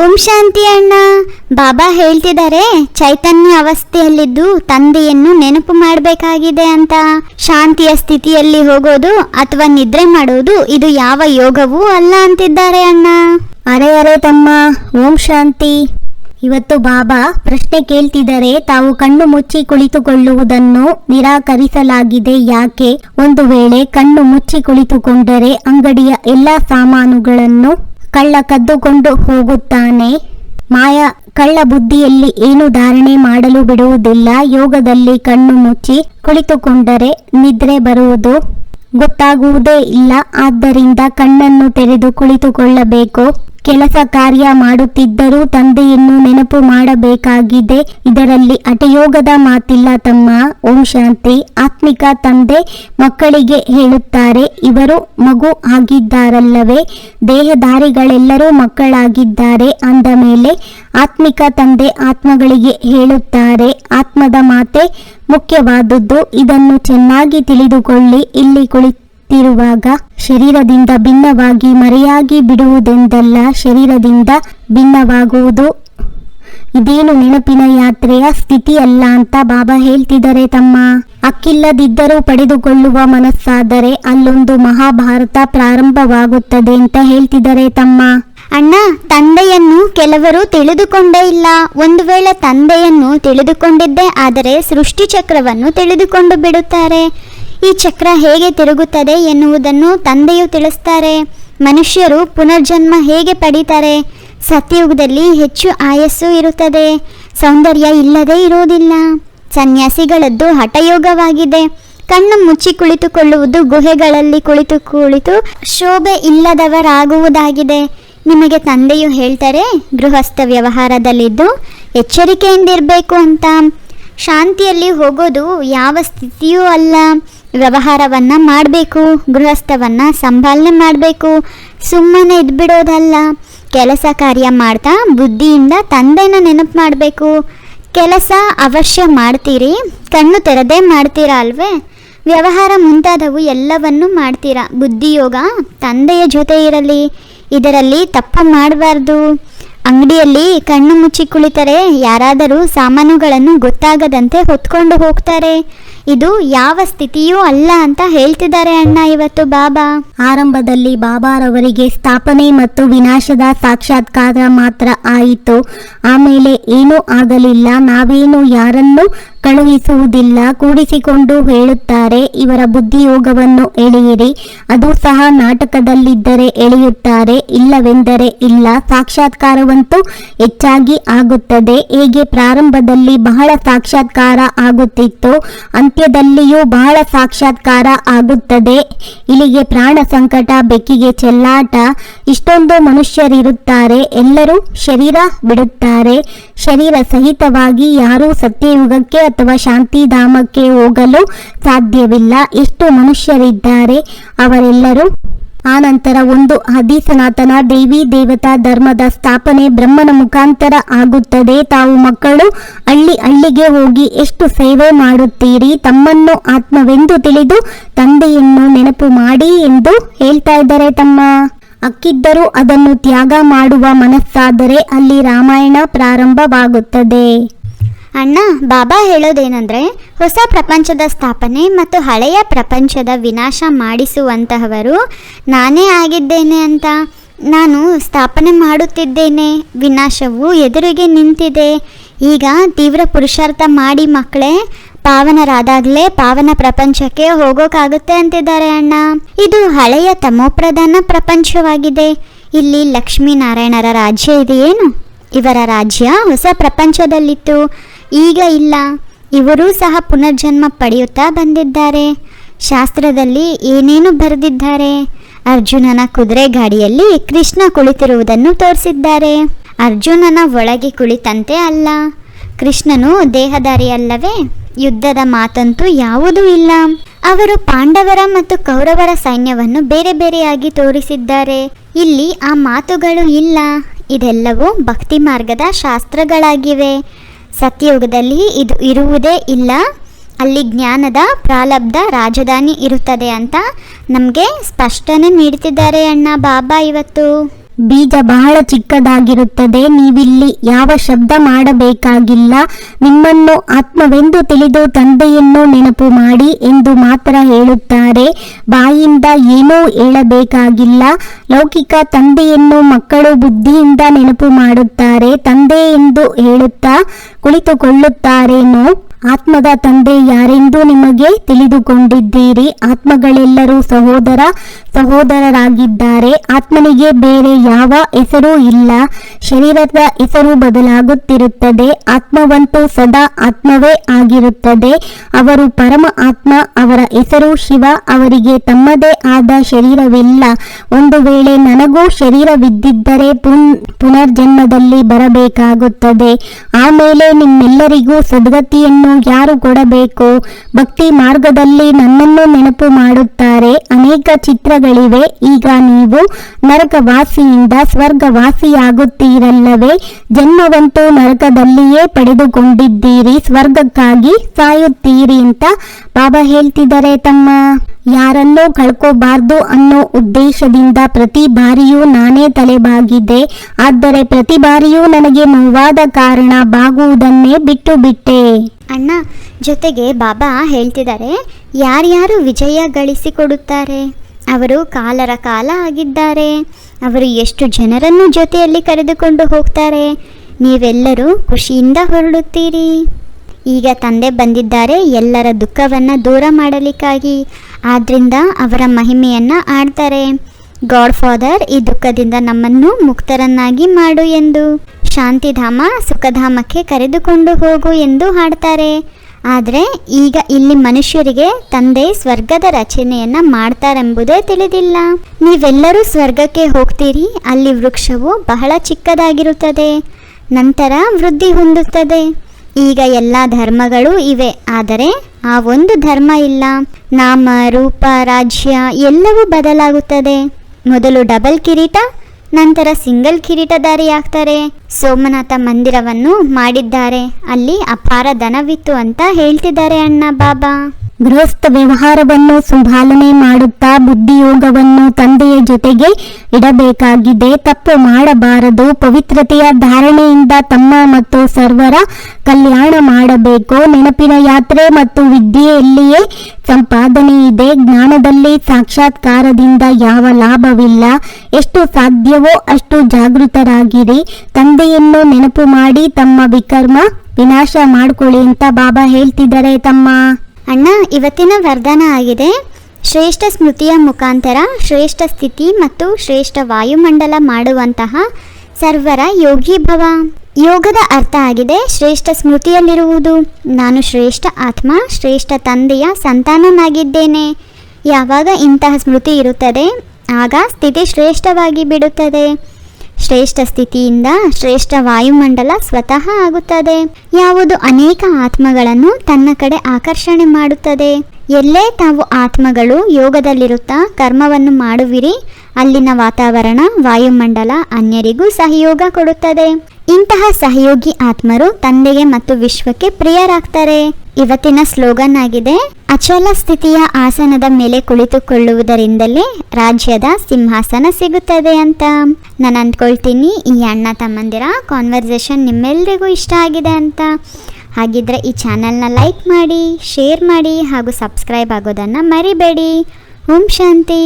ಓಂ ಶಾಂತಿ ಅಣ್ಣ. ಬಾಬಾ ಹೇಳ್ತಿದ್ದಾರೆ, ಚೈತನ್ಯ ಅವಸ್ಥೆಯಲ್ಲಿದ್ದು ತಂದೆಯನ್ನು ನೆನಪು ಮಾಡಬೇಕಾಗಿದೆ ಅಂತ. ಶಾಂತಿಯ ಸ್ಥಿತಿಯಲ್ಲಿ ಹೋಗೋದು ಅಥವಾ ನಿದ್ರೆ ಮಾಡೋದು ಇದು ಯಾವ ಯೋಗವೂ ಅಲ್ಲ ಅಂತಿದ್ದಾರೆ ಅಣ್ಣ. ಅರೆ ಅರೆ ತಮ್ಮ, ಓಂ ಶಾಂತಿ. ಇವತ್ತು ಬಾಬಾ ಪ್ರಶ್ನೆ ಕೇಳ್ತಿದ್ದಾರೆ, ತಾವು ಕಣ್ಣು ಮುಚ್ಚಿ ಕುಳಿತುಕೊಳ್ಳುವುದನ್ನು ನಿರಾಕರಿಸಲಾಗಿದೆ ಯಾಕೆ? ಒಂದು ವೇಳೆ ಕಣ್ಣು ಮುಚ್ಚಿ ಕುಳಿತುಕೊಂಡರೆ ಅಂಗಡಿಯ ಎಲ್ಲಾ ಸಾಮಾನುಗಳನ್ನು ಕಳ್ಳ ಕದ್ದುಕೊಂಡು ಹೋಗುತ್ತಾನೆ. ಮಾಯ ಕಳ್ಳ ಬುದ್ಧಿಯಲ್ಲಿ ಏನು ಧಾರಣೆ ಮಾಡಲು ಬಿಡುವುದಿಲ್ಲ. ಯೋಗದಲ್ಲಿ ಕಣ್ಣು ಮುಚ್ಚಿ ಕುಳಿತುಕೊಂಡರೆ ನಿದ್ರೆ ಬರುವುದು ಗೊತ್ತಾಗುವುದೇ ಇಲ್ಲ. ಆದ್ದರಿಂದ ಕಣ್ಣನ್ನು ತೆರೆದು ಕುಳಿತುಕೊಳ್ಳಬೇಕು. ಕೆಲಸ ಕಾರ್ಯ ಮಾಡುತ್ತಿದ್ದರೂ ತಂದೆಯನ್ನು ನೆನಪು ಮಾಡಬೇಕಾಗಿದೆ. ಇದರಲ್ಲಿ ಅಟಯೋಗದ ಮಾತಿಲ್ಲ ತಮ್ಮ. ಓಂ ಶಾಂತಿ. ಆತ್ಮಿಕ ತಂದೆ ಮಕ್ಕಳಿಗೆ ಹೇಳುತ್ತಾರೆ. ಇವರು ಮಗು ಆಗಿದ್ದಾರಲ್ಲವೇ? ದೇಹಧಾರಿಗಳೆಲ್ಲರೂ ಮಕ್ಕಳಾಗಿದ್ದಾರೆ ಅಂದ ಮೇಲೆ ಆತ್ಮಿಕ ತಂದೆ ಆತ್ಮಗಳಿಗೆ ಹೇಳುತ್ತಾರೆ. ಆತ್ಮದ ಮಾತೆ ಮುಖ್ಯವಾದದ್ದು. ಇದನ್ನು ಚೆನ್ನಾಗಿ ತಿಳಿದುಕೊಳ್ಳಿ. ಇಲ್ಲಿ ಕುಳಿತಿರುವಾಗ ಶರೀರದಿಂದ ಭಿನ್ನವಾಗಿ ಮರೆಯಾಗಿ ಬಿಡುವುದೆಂದಲ್ಲ ಶರೀರದಿಂದ ಭಿನ್ನವಾಗುವುದು? ಇದೇನು ನೆನಪಿನ ಯಾತ್ರೆಯ ಸ್ಥಿತಿ ಅಲ್ಲ ಅಂತ ಬಾಬಾ ಹೇಳ್ತಿದ್ದಾರೆ ತಮ್ಮ. ಅಕ್ಕಿಲ್ಲದಿದ್ದರೂ ಪಡೆದುಕೊಳ್ಳುವ ಮನಸ್ಸಾದರೆ ಅಲ್ಲೊಂದು ಮಹಾಭಾರತ ಪ್ರಾರಂಭವಾಗುತ್ತದೆ ಅಂತ ಹೇಳ್ತಿದ್ದಾರೆ ತಮ್ಮ. ಅಣ್ಣ, ತಂದೆಯನ್ನು ಕೆಲವರು ತಿಳಿದುಕೊಂಡೇ ಇಲ್ಲ. ಒಂದು ವೇಳೆ ತಂದೆಯನ್ನು ತಿಳಿದುಕೊಂಡಿದ್ದೇ ಆದರೆ ಸೃಷ್ಟಿ ಚಕ್ರವನ್ನು ತಿಳಿದುಕೊಂಡು ಬಿಡುತ್ತಾರೆ. ಈ ಚಕ್ರ ಹೇಗೆ ತಿರುಗುತ್ತದೆ ಎನ್ನುವುದನ್ನು ತಂದೆಯು ತಿಳಿಸ್ತಾರೆ. ಮನುಷ್ಯರು ಪುನರ್ಜನ್ಮ ಹೇಗೆ ಪಡೀತಾರೆ? ಸತ್ಯಯುಗದಲ್ಲಿ ಹೆಚ್ಚು ಆಯಸ್ಸು ಇರುತ್ತದೆ. ಸೌಂದರ್ಯ ಇಲ್ಲದೆ ಇರುವುದಿಲ್ಲ. ಸನ್ಯಾಸಿಗಳದ್ದು ಹಠಯೋಗವಾಗಿದೆ. ಕಣ್ಣು ಮುಚ್ಚಿ ಕುಳಿತುಕೊಳ್ಳುವುದು ಗುಹೆಗಳಲ್ಲಿ ಕುಳಿತು ಕುಳಿತು ಶೋಭೆ ಇಲ್ಲದವರಾಗುವುದಾಗಿದೆ. ನಿಮಗೆ ತಂದೆಯು ಹೇಳ್ತಾರೆ, ಗೃಹಸ್ಥ ವ್ಯವಹಾರದಲ್ಲಿದ್ದು ಎಚ್ಚರಿಕೆಯಿಂದಿರಬೇಕು ಅಂತ. ಶಾಂತಿಯಲ್ಲಿ ಹೋಗೋದು ಯಾವ ಸ್ಥಿತಿಯೂ ಅಲ್ಲ. ವ್ಯವಹಾರವನ್ನು ಮಾಡಬೇಕು, ಗೃಹಸ್ಥವನ್ನು ಸಂಭಾಲನೆ ಮಾಡಬೇಕು. ಸುಮ್ಮನೆ ಇದ್ಬಿಡೋದಲ್ಲ. ಕೆಲಸ ಕಾರ್ಯ ಮಾಡ್ತಾ ಬುದ್ಧಿಯಿಂದ ತಂದೆನ ನೆನಪು ಮಾಡಬೇಕು. ಕೆಲಸ ಅವಶ್ಯ ಮಾಡ್ತೀರಿ, ಕಣ್ಣು ತೆರೆದೇ ಮಾಡ್ತೀರಾ ಅಲ್ವೇ? ವ್ಯವಹಾರ ಮುಂತಾದವು ಎಲ್ಲವನ್ನೂ ಮಾಡ್ತೀರಾ? ಬುದ್ಧಿಯೋಗ ತಂದೆಯ ಜೊತೆ ಇರಲಿ, ಇದರಲ್ಲಿ ತಪ್ಪು ಮಾಡಬಾರ್ದು. ಅಂಗಡಿಯಲ್ಲಿ ಕಣ್ಣು ಮುಚ್ಚಿ ಕುಳಿತರೆ ಯಾರಾದರೂ ಸಾಮಾನುಗಳನ್ನು ಗೊತ್ತಾಗದಂತೆ ಹೊತ್ಕೊಂಡು ಹೋಗ್ತಾರೆ. ಇದು ಯಾವ ಸ್ಥಿತಿಯೂ ಅಲ್ಲ ಅಂತ ಹೇಳ್ತಿದ್ದಾರೆ ಅಣ್ಣ ಇವತ್ತು ಬಾಬಾ. ಆರಂಭದಲ್ಲಿ ಬಾಬಾರವರಿಗೆ ಸ್ಥಾಪನೆ ಮತ್ತು ವಿನಾಶದ ಸಾಕ್ಷಾತ್ಕಾರ ಮಾತ್ರ ಆಯಿತು. ಆಮೇಲೆ ಏನೂ ಆಗಲಿಲ್ಲ. ನಾವೇನು ಯಾರನ್ನು ಕಳುಹಿಸುವುದಿಲ್ಲ. ಕೂಡಿಸಿಕೊಂಡು ಹೇಳುತ್ತಾರೆ, ಇವರ ಬುದ್ಧಿಯೋಗವನ್ನು ಎಳೆಯಿರಿ. ಅದು ಸಹ ನಾಟಕದಲ್ಲಿದ್ದರೆ ಎಳೆಯುತ್ತಾರೆ. ಇಲ್ಲವೆಂದರೆ ಇಲ್ಲ. ಸಾಕ್ಷಾತ್ಕಾರವಂತೂ ಹೆಚ್ಚಾಗಿ ಆಗುತ್ತದೆ. ಹೇಗೆ ಪ್ರಾರಂಭದಲ್ಲಿ ಬಹಳ ಸಾಕ್ಷಾತ್ಕಾರ ಆಗುತ್ತಿತ್ತು, ಅಂತ್ಯದಲ್ಲಿಯೂ ಬಹಳ ಸಾಕ್ಷಾತ್ಕಾರ ಆಗುತ್ತದೆ. ಇಲ್ಲಿಗೆ ಪ್ರಾಣ ಸಂಕಟ, ಬೆಕ್ಕಿಗೆ ಚೆಲ್ಲಾಟ, ಇಷ್ಟೊಂದು ಮನುಷ್ಯರಿರುತ್ತಾರೆ. ಎಲ್ಲರೂ ಶರೀರ ಬಿಡುತ್ತಾರೆ. ಶರೀರ ಸಹಿತವಾಗಿ ಯಾರೂ ಸತ್ಯಯುಗಕ್ಕೆ ಅಥವಾ ಶಾಂತಿಧಾಮಕ್ಕೆ ಹೋಗಲು ಸಾಧ್ಯವಿಲ್ಲ. ಎಷ್ಟು ಮನುಷ್ಯರಿದ್ದಾರೆ ಅವರೆಲ್ಲರೂ? ಆನಂತರ ಒಂದು ಹದಿಸನಾತನ ದೇವಿ ದೇವತಾ ಧರ್ಮದ ಸ್ಥಾಪನೆ ಬ್ರಹ್ಮನ ಮುಖಾಂತರ ಆಗುತ್ತದೆ. ತಾವು ಮಕ್ಕಳು, ಹಳ್ಳಿ ಹಳ್ಳಿಗೆ ಹೋಗಿ ಎಷ್ಟು ಸೇವೆ ಮಾಡುತ್ತೀರಿ? ತಮ್ಮನ್ನು ಆತ್ಮವೆಂದು ತಿಳಿದು ತಂದೆಯನ್ನು ನೆನಪು ಮಾಡಿ ಎಂದು ಹೇಳ್ತಾ ಇದ್ದಾರೆ ತಮ್ಮ ಅಕ್ಕಿದ್ದರೂ ಅದನ್ನು ತ್ಯಾಗ ಮಾಡುವ ಮನಸ್ಸಾದರೆ ಅಲ್ಲಿ ರಾಮಾಯಣ ಪ್ರಾರಂಭವಾಗುತ್ತದೆ. ಅಣ್ಣ, ಬಾಬಾ ಹೇಳೋದೇನೆಂದರೆ, ಹೊಸ ಪ್ರಪಂಚದ ಸ್ಥಾಪನೆ ಮತ್ತು ಹಳೆಯ ಪ್ರಪಂಚದ ವಿನಾಶ ಮಾಡಿಸುವಂತಹವರು ನಾನೇ ಆಗಿದ್ದೇನೆ ಅಂತ. ನಾನು ಸ್ಥಾಪನೆ ಮಾಡುತ್ತಿದ್ದೇನೆ, ವಿನಾಶವು ಎದುರಿಗೆ ನಿಂತಿದೆ. ಈಗ ತೀವ್ರ ಪುರುಷಾರ್ಥ ಮಾಡಿ ಮಕ್ಕಳೇ ಪಾವನರಾದಾಗಲೇ ಪಾವನ ಪ್ರಪಂಚಕ್ಕೆ ಹೋಗೋಕಾಗುತ್ತೆ ಅಂತಿದ್ದಾರೆ ಅಣ್ಣ. ಇದು ಹಳೆಯ ತಮೋಪ್ರಧಾನ ಪ್ರಪಂಚವಾಗಿದೆ. ಇಲ್ಲಿ ಲಕ್ಷ್ಮೀನಾರಾಯಣರ ರಾಜ್ಯ ಇದೆಯೇನು? ಇವರ ರಾಜ್ಯ ಹೊಸ ಪ್ರಪಂಚದಲ್ಲಿತ್ತು. ಈಗ ಇಲ್ಲ. ಇವರೂ ಸಹ ಪುನರ್ಜನ್ಮ ಪಡೆಯುತ್ತಾ ಬಂದಿದ್ದಾರೆ. ಶಾಸ್ತ್ರದಲ್ಲಿ ಏನೇನು ಬರೆದಿದ್ದಾರೆ? ಅರ್ಜುನನ ಕುದುರೆ ಗಾಡಿಯಲ್ಲಿ ಕೃಷ್ಣ ಕುಳಿತಿರುವುದನ್ನು ತೋರಿಸಿದ್ದಾರೆ. ಅರ್ಜುನನ ಒಳಗೆ ಕುಳಿತಂತೆ ಅಲ್ಲ. ಕೃಷ್ಣನು ದೇಹಧಾರಿಯಲ್ಲವೇ ಯುದ್ಧದ ಮಾತಂತೂ ಯಾವುದೂ ಇಲ್ಲ. ಅವರು ಪಾಂಡವರ ಮತ್ತು ಕೌರವರ ಸೈನ್ಯವನ್ನು ಬೇರೆ ಬೇರೆಯಾಗಿ ತೋರಿಸಿದ್ದಾರೆ. ಇಲ್ಲಿ ಆ ಮಾತುಗಳು ಇಲ್ಲ. ಇದೆಲ್ಲವೂ ಭಕ್ತಿ ಮಾರ್ಗದ ಶಾಸ್ತ್ರಗಳಾಗಿವೆ. ಸತ್ಯಯುಗದಲ್ಲಿ ಇದು ಇರುವುದೇ ಇಲ್ಲ. ಅಲ್ಲಿ ಜ್ಞಾನದ ಪ್ರಾಲಬ್ಧ ರಾಜಧಾನಿ ಇರುತ್ತದೆ ಅಂತ ನಮಗೆ ಸ್ಪಷ್ಟನೆ ನೀಡುತ್ತಿದ್ದಾರೆ ಅಣ್ಣ ಬಾಬಾ ಇವತ್ತು. ಬೀಜ ಬಹಳ ಚಿಕ್ಕದಾಗಿರುತ್ತದೆ, ನೀವಿಲ್ಲಿ ಯಾವ ಶಬ್ದ ಮಾಡಬೇಕಾಗಿಲ್ಲ. ನಿಮ್ಮನ್ನು ಆತ್ಮವೆಂದು ತಿಳಿದು ತಂದೆಯನ್ನು ನೆನಪು ಮಾಡಿ ಎಂದು ಮಾತ್ರ ಹೇಳುತ್ತಾರೆ. ಬಾಯಿಂದ ಏನೂ ಹೇಳಬೇಕಾಗಿಲ್ಲ. ಲೌಕಿಕ ತಂದೆಯನ್ನು ಮಕ್ಕಳು ಬುದ್ಧಿಯಿಂದ ನೆನಪು ಮಾಡುತ್ತಾರೆ, ತಂದೆ ಎಂದು ಹೇಳುತ್ತಾ ಕುಳಿತುಕೊಳ್ಳುತ್ತಾರೇನೋ. ಆತ್ಮದ ತಂದೆ ಯಾರೆಂದು ನಿಮಗೆ ತಿಳಿದುಕೊಂಡಿದ್ದೀರಿ? ಆತ್ಮಗಳೆಲ್ಲರೂ ಸಹೋದರ ಸಹೋದರರಾಗಿದ್ದಾರೆ. ಆತ್ಮನಿಗೆ ಬೇರೆ ಯಾವ ಹೆಸರೂ ಇಲ್ಲ. ಶರೀರದ ಹೆಸರು ಬದಲಾಗುತ್ತಿರುತ್ತದೆ. ಆತ್ಮವಂತೂ ಸದಾ ಆತ್ಮವೇ ಆಗಿರುತ್ತದೆ. ಅವರು ಪರಮ ಆತ್ಮ, ಅವರ ಹೆಸರು ಶಿವ. ಅವರಿಗೆ ತಮ್ಮದೇ ಆದ ಶರೀರವಿಲ್ಲ. ಒಂದು ವೇಳೆ ನನಗೂ ಶರೀರವಿದ್ದಿದ್ದರೆ ಪುನ್, ಪುನರ್ಜನ್ಮದಲ್ಲಿ ಬರಬೇಕಾಗುತ್ತದೆ. ಆಮೇಲೆ ನಿಮ್ಮೆಲ್ಲರಿಗೂ ಸದ್ಗತಿಯನ್ನು ಯಾರು ಕೊಡಬೇಕು? ಭಕ್ತಿ ಮಾರ್ಗದಲ್ಲಿ ನನ್ನನ್ನು ನೆನಪು ಮಾಡುತ್ತಾರೆ. ಅನೇಕ ಚಿತ್ರಗಳಿವೆ. ಈಗ ನೀವು ನರಕವಾಸಿಯಿಂದ ಸ್ವರ್ಗವಾಸಿಯಾಗುತ್ತೀರಲ್ಲವೇ? ಜನ್ಮವಂತೂ ನರಕದಲ್ಲಿಯೇ ಪಡೆದುಕೊಂಡಿದ್ದೀರಿ. ಸ್ವರ್ಗಕ್ಕಾಗಿ ಸಾಯುತ್ತೀರಿ ಅಂತ ಬಾಬಾ ಹೇಳ್ತಿದ್ದಾರೆ ತಮ್ಮ. ಯಾರನ್ನೂ ಕಳ್ಕೋಬಾರ್ದು ಅನ್ನೋ ಉದ್ದೇಶದಿಂದ ಪ್ರತಿ ಬಾರಿಯೂ ನಾನೇ ತಲೆಬಾಗಿದ್ದೆ ಆದರೆ ಪ್ರತಿ ಬಾರಿಯೂ ನನಗೆ ನೋವಾದ ಕಾರಣ ಬಾಗುವುದನ್ನೇ ಬಿಟ್ಟು ಬಿಟ್ಟೆ. ಅಣ್ಣ, ಜೊತೆಗೆ ಬಾಬಾ ಹೇಳ್ತಿದ್ದಾರೆ, ಯಾರ್ಯಾರು ವಿಜಯ ಗಳಿಸಿಕೊಡುತ್ತಾರೆ? ಅವರು ಕಾಲರ ಕಾಲ ಆಗಿದ್ದಾರೆ. ಅವರು ಎಷ್ಟು ಜನರನ್ನು ಜೊತೆಯಲ್ಲಿ ಕರೆದುಕೊಂಡು ಹೋಗ್ತಾರೆ? ನೀವೆಲ್ಲರೂ ಖುಷಿಯಿಂದ ಹೊರಡುತ್ತೀರಿ. ಈಗ ತಂದೆ ಬಂದಿದ್ದಾರೆ, ಎಲ್ಲರ ದುಃಖವನ್ನು ದೂರ ಮಾಡಲಿಕ್ಕಾಗಿ. ಆದ್ದರಿಂದ ಅವರ ಮಹಿಮೆಯನ್ನು ಆಡ್ತಾರೆ. ಗಾಡ್ ಫಾದರ್ ಈ ದುಃಖದಿಂದ ನಮ್ಮನ್ನು ಮುಕ್ತರನ್ನಾಗಿ ಮಾಡು ಎಂದು. ಶಾಂತಿಧಾಮ ಸುಖಧಾಮಕ್ಕೆ ಕರೆದುಕೊಂಡು ಹೋಗು ಎಂದು ಹಾಡ್ತಾರೆ. ಆದರೆ ಈಗ ಇಲ್ಲಿ ಮನುಷ್ಯರಿಗೆ ತಂದೆ ಸ್ವರ್ಗದ ರಚನೆಯನ್ನ ಮಾಡ್ತಾರೆಂಬುದೇ ತಿಳಿದಿಲ್ಲ. ನೀವೆಲ್ಲರೂ ಸ್ವರ್ಗಕ್ಕೆ ಹೋಗ್ತೀರಿ, ಅಲ್ಲಿ ವೃಕ್ಷವು ಬಹಳ ಚಿಕ್ಕದಾಗಿರುತ್ತದೆ, ನಂತರ ವೃದ್ಧಿ ಹೊಂದುತ್ತದೆ. ಈಗ ಎಲ್ಲ ಧರ್ಮಗಳು ಇವೆ, ಆದರೆ ಆ ಒಂದು ಧರ್ಮ ಇಲ್ಲ. ನಾಮ, ರೂಪ, ರಾಜ್ಯ ಎಲ್ಲವೂ ಬದಲಾಗುತ್ತದೆ. ಮೊದಲು ಡಬಲ್ ಕಿರೀಟ ನಂತರ ಸಿಂಗಲ್ ಕಿರೀಟಧಾರಿಯಾಗ್ತಾರೆ. ಸೋಮನಾಥ ಮಂದಿರವನ್ನು ಮಾಡಿದ್ದಾರೆ. ಅಲ್ಲಿ ಅಪಾರ ಧನವಿತ್ತು ಅಂತ ಹೇಳ್ತಿದ್ದಾರೆ ಅಣ್ಣ ಬಾಬಾ. ಗೃಹಸ್ಥ ವ್ಯವಹಾರವನ್ನು ಸಂಭಾಲನೆ ಮಾಡುತ್ತಾ ಬುದ್ಧಿಯೋಗವನ್ನು ತಂದೆಯ ಜೊತೆಗೆ ಇಡಬೇಕಾಗಿದೆ. ತಪ್ಪು ಮಾಡಬಾರದು. ಪವಿತ್ರತೆಯ ಧಾರಣೆಯಿಂದ ತಮ್ಮ ಮತ್ತು ಸರ್ವರ ಕಲ್ಯಾಣ ಮಾಡಬೇಕು. ನೆನಪಿನ ಯಾತ್ರೆ ಮತ್ತು ವಿದ್ಯೆಯಲ್ಲಿಯೇ ಸಂಪಾದನೆ ಇದೆ ಜ್ಞಾನದಲ್ಲಿ ಸಾಕ್ಷಾತ್ಕಾರದಿಂದ ಯಾವ ಲಾಭವಿಲ್ಲ. ಎಷ್ಟು ಸಾಧ್ಯವೋ ಅಷ್ಟು ಜಾಗೃತರಾಗಿರಿ. ತಂದೆಯನ್ನು ನೆನಪು ಮಾಡಿ ತಮ್ಮ ವಿಕರ್ಮ ವಿನಾಶ ಮಾಡಿಕೊಳ್ಳಿ ಅಂತ ಬಾಬಾ ಹೇಳ್ತಿದ್ದಾರೆ ತಮ್ಮ. ಅಣ್ಣ, ಇವತ್ತಿನ ವರದಾನ ಆಗಿದೆ. ಶ್ರೇಷ್ಠ ಸ್ಮೃತಿಯ ಮುಖಾಂತರ ಶ್ರೇಷ್ಠ ಸ್ಥಿತಿ ಮತ್ತು ಶ್ರೇಷ್ಠ ವಾಯುಮಂಡಲ ಮಾಡುವಂತಹ ಸರ್ವರ ಯೋಗಿ ಭವ. ಯೋಗದ ಅರ್ಥ ಆಗಿದೆ, ಶ್ರೇಷ್ಠ ಸ್ಮೃತಿಯಲ್ಲಿರುವುದು. ನಾನು ಶ್ರೇಷ್ಠ ಆತ್ಮ, ಶ್ರೇಷ್ಠ ತಂದೆಯ ಸಂತಾನನಾಗಿದ್ದೇನೆ. ಯಾವಾಗ ಇಂತಹ ಸ್ಮೃತಿ ಇರುತ್ತದೆ, ಆಗ ಸ್ಥಿತಿ ಶ್ರೇಷ್ಠವಾಗಿ ಬಿಡುತ್ತದೆ. ಶ್ರೇಷ್ಠ ಸ್ಥಿತಿಯಿಂದ ಶ್ರೇಷ್ಠ ವಾಯುಮಂಡಲ ಸ್ವತಃ ಆಗುತ್ತದೆ. ಯಾವುದು ಅನೇಕ ಆತ್ಮಗಳನ್ನು ತನ್ನ ಕಡೆ ಆಕರ್ಷಣೆ ಮಾಡುತ್ತದೆ. ಎಲ್ಲೇ ತಾವು ಆತ್ಮಗಳು ಯೋಗದಲ್ಲಿರುತ್ತಾ ಕರ್ಮವನ್ನು ಮಾಡುವಿರಿ, ಅಲ್ಲಿನ ವಾತಾವರಣ ವಾಯುಮಂಡಲ ಅನ್ಯರಿಗೂ ಸಹಯೋಗ ಕೊಡುತ್ತದೆ. ಇಂತಹ ಸಹಯೋಗಿ ಆತ್ಮರು ತಂದೆಗೆ ಮತ್ತು ವಿಶ್ವಕ್ಕೆ ಪ್ರಿಯರಾಗ್ತಾರೆ. ಇವತ್ತಿನ ಸ್ಲೋಗನ್ ಆಗಿದೆ, ಅಚಲ ಸ್ಥಿತಿಯ ಆಸನದ ಮೇಲೆ ಕುಳಿತುಕೊಳ್ಳುವುದರಿಂದಲೇ ರಾಜ್ಯದ ಸಿಂಹಾಸನ ಸಿಗುತ್ತದೆ ಅಂತ. ನಾನು ಅಂದ್ಕೊಳ್ತೀನಿ, ಈ ಅಣ್ಣ ತಮ್ಮಂದಿರ ಕಾನ್ವರ್ಸೇಷನ್ ನಿಮ್ಮೆಲ್ರಿಗೂ ಇಷ್ಟ ಆಗಿದೆ ಅಂತ. ಹಾಗಿದ್ರೆ ಈ ಚಾನಲ್ನ ಲೈಕ್ ಮಾಡಿ ಶೇರ್ ಮಾಡಿ ಹಾಗೂ ಸಬ್ಸ್ಕ್ರೈಬ್ ಆಗೋದನ್ನು ಮರಿಬೇಡಿ. ಓಂ ಶಾಂತಿ.